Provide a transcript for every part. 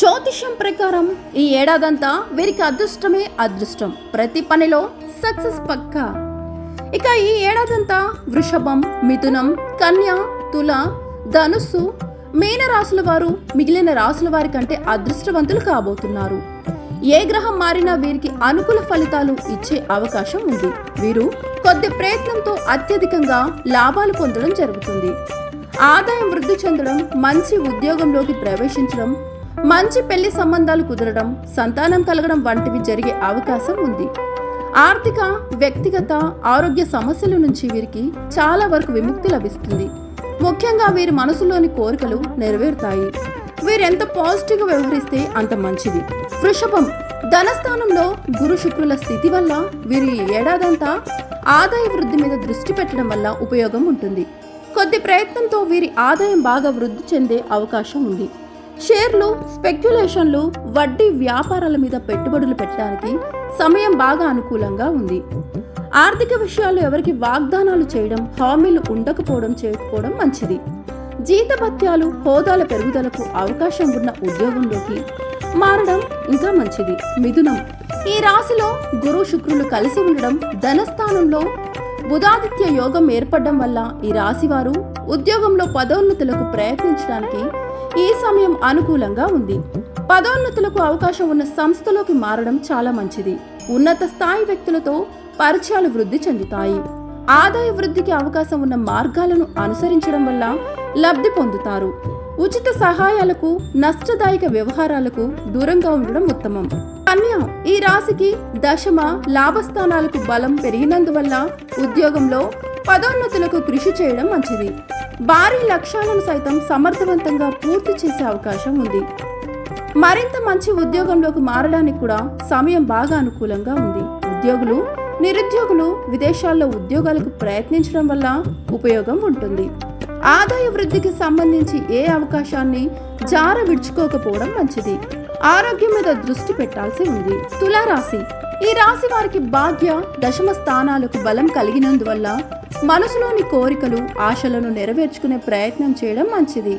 జ్యోతిష్యం ప్రకారం ఈ ఏడాదంతా వీరికి అదృష్టమే అదృష్టం. ప్రతి పనిలో సక్సెస్ పక్కా. ఇక ఈ ఏడాదంతా వృషభం మిథునం కన్య తుల ధనుస్సు మీన రాసుల వారు మిగిలిన రాసుల వారి కంటే అదృష్టవంతులు కాబోతున్నారు. ఏ గ్రహం మారినా వీరికి అనుకూల ఫలితాలు ఇచ్చే అవకాశం ఉంది. వీరు కొద్ది ప్రయత్నంతో అత్యధికంగా లాభాలు పొందడం జరుగుతుంది. ఆదాయం వృద్ధి చెందడం మంచి ఉద్యోగంలోకి ప్రవేశించడం మంచి పెళ్ళి సంబంధాలు కుదరడం సంతానం కలగడం వంటివి జరిగే అవకాశం ఉంది. ఆర్థిక వ్యక్తిగత ఆరోగ్య సమస్యల నుంచి వీరికి చాలా వరకు విముక్తి లభిస్తుంది. ముఖ్యంగా వీరి మనసులోని కోరికలు నెరవేరుతాయి. వీరెంత పాజిటివ్గా వ్యవహరిస్తే అంత మంచిది. వృషభం ధనస్థానంలో గురు శుక్రుల స్థితి వల్ల వీరి ఏడాదంతా ఆదాయ వృద్ధి మీద దృష్టి పెట్టడం వల్ల ఉపయోగం ఉంటుంది. కొద్ది ప్రయత్నంతో వీరి ఆదాయం బాగా వృద్ధి చెందే అవకాశం ఉంది. షేర్లు స్పెక్యులేషన్లు వడ్డీ వ్యాపారాల మీద పెట్టుబడులు పెట్టడానికి సమయం బాగా అనుకూలంగా ఉంది. ఆర్థిక విషయాలు ఎవరికి వాగ్దానాలు చేయడం హామీలు ఉండకపోవడం చేయకపోవడం మంచిది. జీతభత్యాలు హోదాల పెరుగుదలకు అవకాశం ఉన్న ఉద్యోగంలోకి మారడం ఇంకా మంచిది. మిథునం. ఈ రాశిలో గురు శుక్రులు కలిసి ఉండడం ధనస్థానంలో బుధాదిత్య యోగం ఏర్పడడం వల్ల ఈ రాశివారు ఉద్యోగంలో పదోన్నతులకు ప్రయత్నించడానికి ఈ సమయం అనుకూలంగా ఉంది. పదోన్నతులకు అవకాశం ఉన్న సంస్థలోకి మారడం చాలా మంచిది. ఉన్నత స్థాయి వ్యక్తులతో పరిచయాలు వృద్ధి చెందుతాయి. ఆదాయ వృద్ధికి అవకాశం ఉన్న మార్గాలను అనుసరించడం వల్ల లబ్ధి పొందుతారు. ఉచిత సహాయాలకు నష్టదాయక వ్యవహారాలకు దూరంగా ఉండడం ఉత్తమం. కన్య ఈ రాశికి దశమ లాభస్థానాలకు బలం పెరిగినందువల్ల ఉద్యోగంలో పదోన్నతులకు కృషి చేయడం మంచిది. భారీ లక్ష్యాలను సైతం సమర్థవంతంగా పూర్తి చేసే అవకాశం ఉంది. మరింత మంచి ఉద్యోగంలోకి మారడానికి కూడా సమయం బాగా అనుకూలంగా ఉంది. ఉద్యోగులు నిరుద్యోగులు విదేశాల్లో ఉద్యోగాలకు ప్రయత్నించడం వల్ల ఉపయోగం ఉంటుంది. ఆదాయ వృద్ధికి సంబంధించి ఏ అవకాశాన్ని జార విడుచుకోకపోవడం మంచిది. ఆరోగ్యం మీద దృష్టి పెట్టాల్సి ఉంది. తులారాశి. ఈ రాశి వారికి భాగ్య దశమ స్థానాలకు బలం కలిగినందువల్ల మనసులోని కోరికలు ఆశలను నెరవేర్చుకునే ప్రయత్నం చేయడం మంచిది.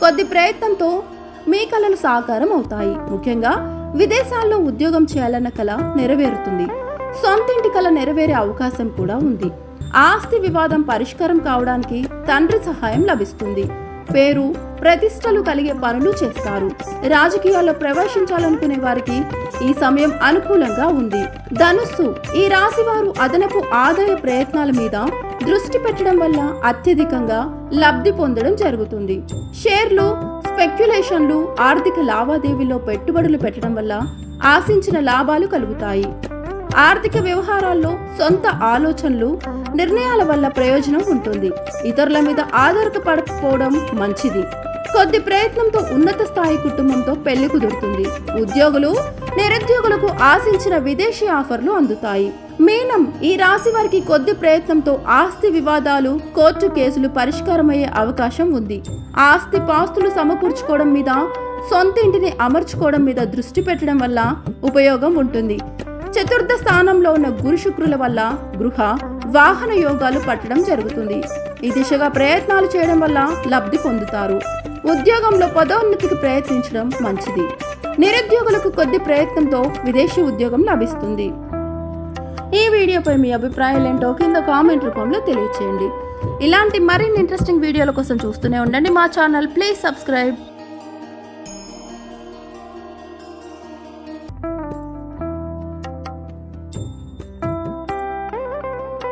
కొద్ది ప్రయత్నంతో మీ కళలు సాకారం అవుతాయి. ముఖ్యంగా విదేశాల్లో ఉద్యోగం చేయాలన్న కళ నెరవేరుతుంది. సొంతింటి కళ నెరవేరే అవకాశం కూడా ఉంది. ఆస్తి వివాదం పరిష్కారం కావడానికి తండ్రి సహాయం లభిస్తుంది. పేరు ప్రతిష్టలు కలిగే పనులు చేస్తారు. రాజకీయాల్లో ప్రవేశించాలనుకునే వారికి ఈ సమయం అనుకూలంగా ఉంది. ధనుస్సు ఈ రాశి వారు అదనపు ఆదాయ ప్రయత్నాల మీద దృష్టి పెట్టడం వల్ల అత్యధికంగా లబ్ధి పొందడం జరుగుతుంది. షేర్లు స్పెక్యులేషన్లు ఆర్థిక లావాదేవీలో పెట్టుబడులు పెట్టడం వల్ల ఆశించిన లాభాలు కలుగుతాయి. ఆర్థిక వ్యవహారాల్లో సొంత ఆలోచనలు నిర్ణయాల వల్ల ప్రయోజనం ఉంటుంది. ఇతరుల మీద ఆధారపడకపోవడం మంచిది. కొద్ది ప్రయత్నంతో ఉన్నత స్థాయి కుటుంబంతో పెళ్ళి కుదురుతుంది. ఉద్యోగులు నిరుద్యోగులకు ఆశించిన విదేశీ ఆఫర్లు అందుతాయి. మీనం ఈ రాశి వారికి కొద్ది ప్రయత్నంతో ఆస్తి వివాదాలు కోర్టు కేసులు పరిష్కారమయ్యే అవకాశం ఉంది. ఆస్తి పాస్తులు సమకూర్చుకోవడం మీద సొంత ఇంటిని అమర్చుకోవడం మీద దృష్టి పెట్టడం వల్ల ఉపయోగం ఉంటుంది. చతుర్థ స్థానంలో ఉన్న గురు శుక్రుల వల్ల గృహ వాహన యోగాలు పట్టడం జరుగుతుంది. ఈ దిశగా ప్రయత్నాలు చేయడం వల్ల లబ్ధి పొందుతారు. ఉద్యోగంలో పదోన్నతికి ప్రయత్నించడం మంచిది. నిరుద్యోగులకు కొద్ది ప్రయత్నంతో విదేశీ ఉద్యోగం లభిస్తుంది. ఈ వీడియోపై మీ అభిప్రాయాలు ఏంటో కింద కామెంట్ రూపంలో తెలియచేయండి. ఇలాంటి మరిన్ని ఇంట్రెస్టింగ్ వీడియోల కోసం చూస్తూనే ఉండండి మా ఛానల్. Please subscribe